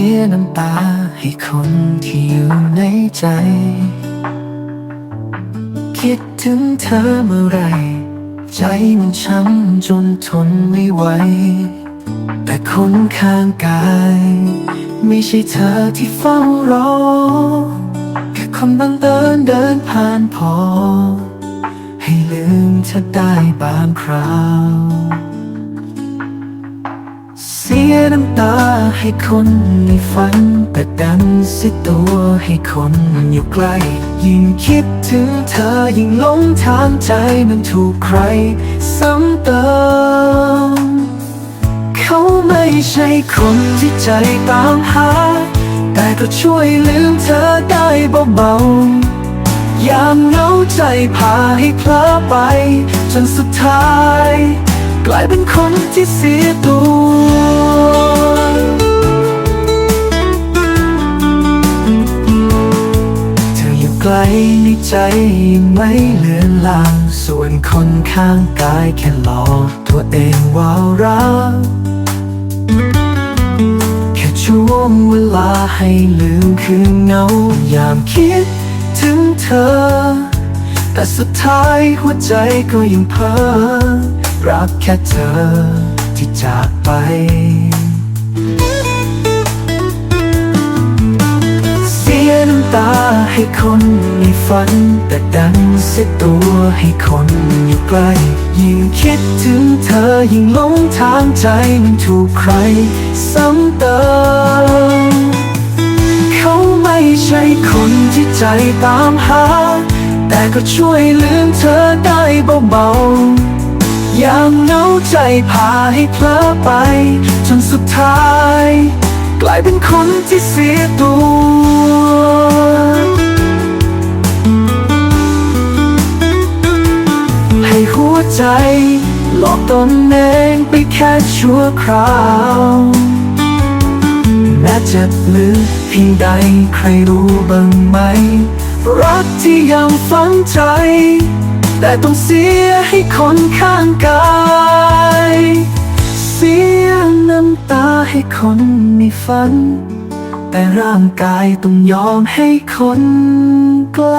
ียน้ำตาให้คนที่อยู่ในใจ คิดถึงเธอเมื่อไร ใจมันช้ำจนทนไม่ไหว แต่คนข้างกาย ไม่ใช่เธอที่เฝ้ารอ แค่คนบังเอิญเดินผ่านพอ ให้ลืมเธอได้บางคราว เสียน้ำตาให้คนในฝัน แต่ดันสิตัวให้คนอยู่ใกล้ ยิ่งคิดถึงเธอยิ่งหลงทางใจมันถูกใครซ้ำเติม เขาไม่ใช่คนที่ใจตามหา แต่ก็ช่วยลืมเธอได้เบาๆยามเหงาใจพาให้เพลอไป จนสุดท้าย กลายเป็นคนที่เสียตัว ไกลในใจไม่เลือนลาง ส่วนคนข้างกายแค่หลอกตัวเองว่ารักแค่ช่วงเวลาให้ลืมคือเงายามคิดถึงเธอ แต่สุดท้ายหัวใจก็ยังเพ้อรักแค่เธอที่จากไป ให้คนในฝัน แต่ดันเสียตัวให้คนอยู่ใกล้ยิ่งคิดถึงเธอยิ่งหลงทางใจมันถูกใครซ้ำเติมเขาไม่ใช่คนที่ใจตามหา แต่ก็ช่วยลืมเธอได้เบาๆยามเหงาใจพาให้เพลอไป จนสุดท้าย กลายเป็นคนที่เสียตัว ใจหลอกตนเองไปแค่ชั่วคราวแม้เจ็บลึกเพียงใดใครรู้บ้างไหม รักที่ยังฝังใจ แต่ต้องเสียให้คนข้างกาย เสียน้ำตาให้คนในฝัน แต่ร่างกายต้องยอมให้คนไกล